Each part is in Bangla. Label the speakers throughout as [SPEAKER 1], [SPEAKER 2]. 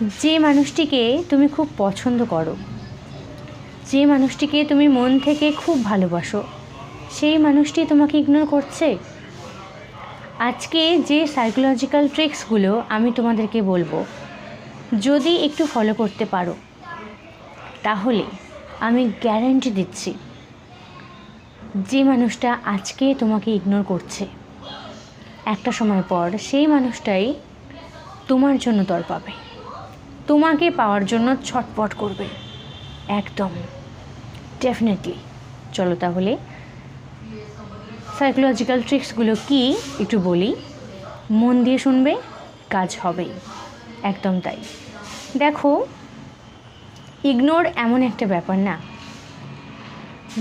[SPEAKER 1] যে মানুষটিকে তুমি খুব পছন্দ করো, যে মানুষটিকে তুমি মন থেকে খুব ভালোবাসো, সেই মানুষটি তোমাকে ইগনোর করছে? আজকে যে সাইকোলজিক্যাল ট্রিক্সগুলো আমি তোমাদেরকে বলব, যদি একটু ফলো করতে পারো, তাহলে আমি গ্যারান্টি দিচ্ছি, যে মানুষটা আজকে তোমাকে ইগনোর করছে। একটা সময় পর সেই মানুষটাই তোমার জন্য দর পাবে। তোমাকে পাওয়ার জন্য ছটপট করবে। একদম। ডেফিনেটলি চলো তাহলে সাইকোলজিক্যাল ট্রিক্সগুলো কি একটু বলি। মন দিয়ে শুনবে, কাজ হবেই। একদম তাই। দেখো ইগনোর এমন একটা ব্যাপার না।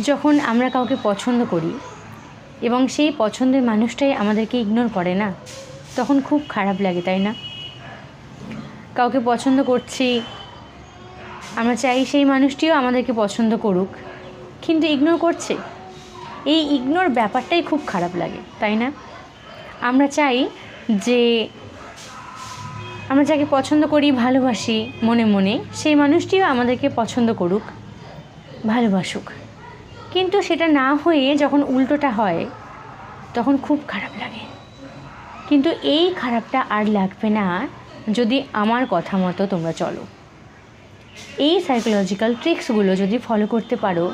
[SPEAKER 1] যখন আমরা কাউকে পছন্দ করি এবং সেই পছন্দের মানুষটাই আমাদেরকে ইগনোর করে না, তখন খুব খারাপ লাগে, তাই না? কাউকে পছন্দ করছি, আমরা চাই সেই মানুষটিও আমাদেরকে পছন্দ করুক। কিন্তু ইগনোর করছে। এই ইগনোর ব্যাপারটাই খুব খারাপ লাগে, তাই না? আমরা চাই যে, আমরা যাকে পছন্দ করি, ভালোবাসি মনে মনে, সেই মানুষটিও আমাদেরকে পছন্দ করুক, ভালোবাসুক। কিন্তু সেটা না হয়ে যখন উল্টোটা হয়, তখন খুব খারাপ লাগে। কিন্তু এই খারাপটা আর লাগবে না যদি আমার কথা মতো তোমরা চলো। এই সাইকোলজিক্যাল ট্রিক্সগুলো যদি ফলো করতে পারো,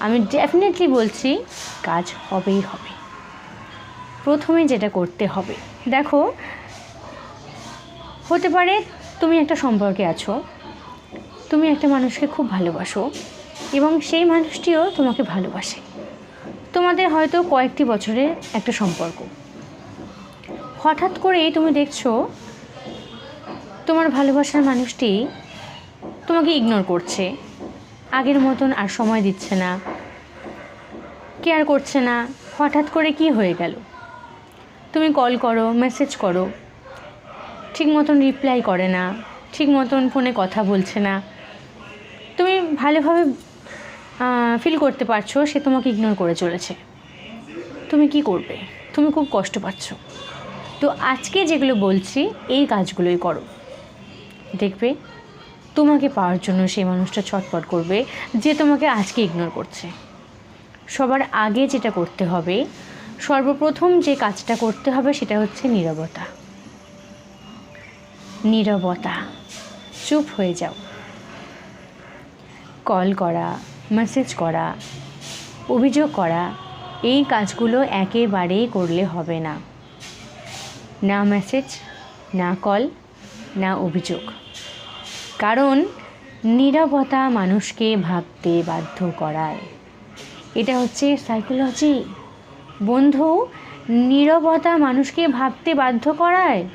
[SPEAKER 1] আমি ডেফিনেটলি বলছি কাজ হবেই হবে। প্রথমে যেটা করতে হবে, দেখো, হতে পারে তুমি একটা সম্পর্কে আছো, তুমি একটা মানুষকে খুব ভালোবাসো, এবং সেই মানুষটিও তোমাকে ভালোবাসে। তোমাদের হয়তো কয়েকটি বছরের একটা সম্পর্ক। হঠাৎ করেই তুমি দেখছ তোমার ভালোবাসার মানুষটি তোমাকে ইগনোর করছে। আগের মতন আর সময় দিচ্ছে না। কেয়ার করছে না। হঠাৎ করে কি হয়ে গেল? তুমি কল করো মেসেজ করো। ঠিক মতন রিপ্লাই করে না। ঠিক মতন ফোনে কথা বলছে না। তুমি ভালোভাবে ফিল করতে পারছ, সে তোমাকে ইগনোর করে চলেছে। তুমি কি করবে? তুমি খুব কষ্ট পাচ্ছ। তো আজকে যেগুলো বলছি, এই কাজগুলোই করো। দেখবে, তোমাকে পাওয়ার জন্য সেই মানুষটা ছটপট করবে যে তোমাকে আজকে ইগনোর করছে। সবার আগে যেটা করতে হবে, সর্বপ্রথম যে কাজটা করতে হবে সেটা হচ্ছে নীরবতা। নীরবতা। চুপ হয়ে যাও। কল করা মেসেজ করা, অভিযোগ করা, এই কাজগুলো একেবারেই করলে হবে না। না মেসেজ না কল না অভিযোগ। কারণ নীরবতা মানুষকে ভাবতে বাধ্য করায়। এটা হচ্ছে সাইকোলজি বন্ধু, নীরবতা মানুষকে ভাবতে বাধ্য করায়?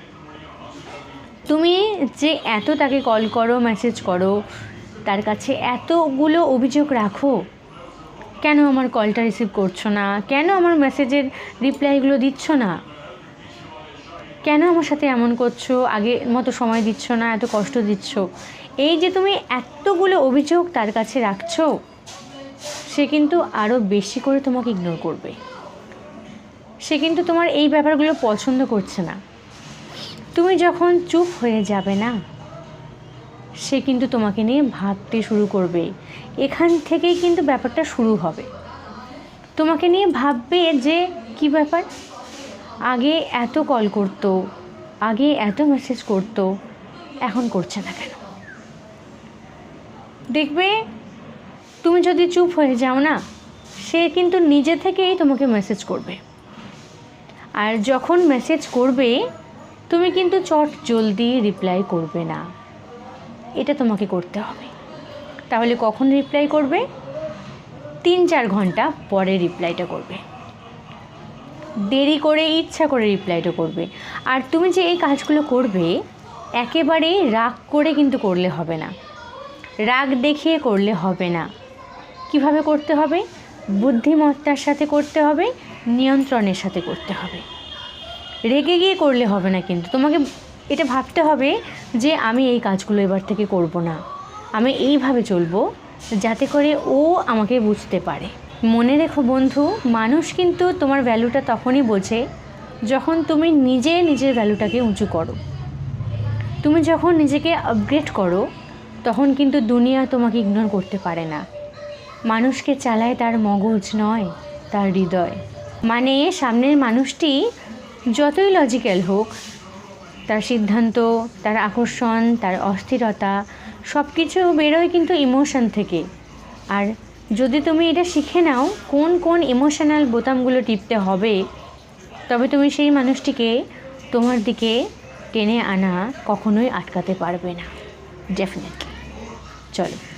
[SPEAKER 1] তুমি যে এত তাকে কল করো মেসেজ করো, তার কাছে এতগুলো অভিযোগ রাখো, কেন আমার কলটা রিসিভ করছ না? কেন আমার মেসেজের রিপ্লাইগুলো দিচ্ছ না? কেন আমার সাথে এমন করছ? আগে মতো সময় দিচ্ছ না, এত কষ্ট দিচ্ছ। এই যে তুমি এতগুলো অভিযোগ তার কাছে রাখছো, সে কিন্তু আরও বেশি করে তোমাকে ইগনোর করবে। সে কিন্তু তোমার এই ব্যাপারগুলো পছন্দ করছে না। তুমি যখন চুপ হয়ে যাবে না, সে কিন্তু তোমাকে নিয়ে ভাবতে শুরু করবে। এখান থেকেই কিন্তু ব্যাপারটা শুরু হবে। তোমাকে নিয়ে ভাববে যে কি ব্যাপার? আগে এত কল করতো, আগে এত মেসেজ করতো, এখন করছে না কেন? দেখবে, তুমি যদি চুপ হয়ে যাও না, সে কিন্তু নিজে থেকেই তোমাকে মেসেজ করবে। আর যখন মেসেজ করবে, তুমি কিন্তু চট জলদি রিপ্লাই করবে না। এটা তোমাকে করতে হবে। তাহলে কখন রিপ্লাই করবে? তিন চার ঘণ্টা পরে রিপ্লাইটা করবে। দেরি করে ইচ্ছা করে রিপ্লাইটা করবে। আর তুমি যে এই কাজগুলো করবে একেবারে রাগ করে কিন্তু করলে হবে না। রাগ দেখিয়ে করলে হবে না। কীভাবে করতে হবে? বুদ্ধিমত্তার সাথে করতে হবে, নিয়ন্ত্রণের সাথে করতে হবে। রেগে গিয়ে করলে হবে না কিন্তু। তোমাকে এটা ভাবতে হবে যে আমি এই কাজগুলো এবার থেকে করব না। আমি এইভাবে চলবো যাতে করে ও আমাকে বুঝতে পারে। মনে রেখো বন্ধু, মানুষ কিন্তু তোমার ভ্যালুটা তখনই বোঝে যখন তুমি নিজে নিজের ভ্যালুটাকে উঁচু করো। তুমি যখন নিজেকে আপগ্রেড করো, তখন কিন্তু দুনিয়া তোমাকে ইগনোর করতে পারে না। মানুষকে চালায় তার মগজ নয়, তার হৃদয়। মানে সামনের মানুষটি যতই লজিক্যাল হোক, তার সিদ্ধান্ত, তার আকর্ষণ, তার অস্থিরতা সব কিছু বেরোয় কিন্তু ইমোশন থেকে। আর যদি তুমি এটা শিখে নাও, কোন কোন ইমোশনাল বোতামগুলো টিপতে হবে, তবে তুমি সেই মানুষটিকে তোমার দিকে টেনে আনা কখনোই আটকাতে পারবে না। ডেফিনেটলি চলো।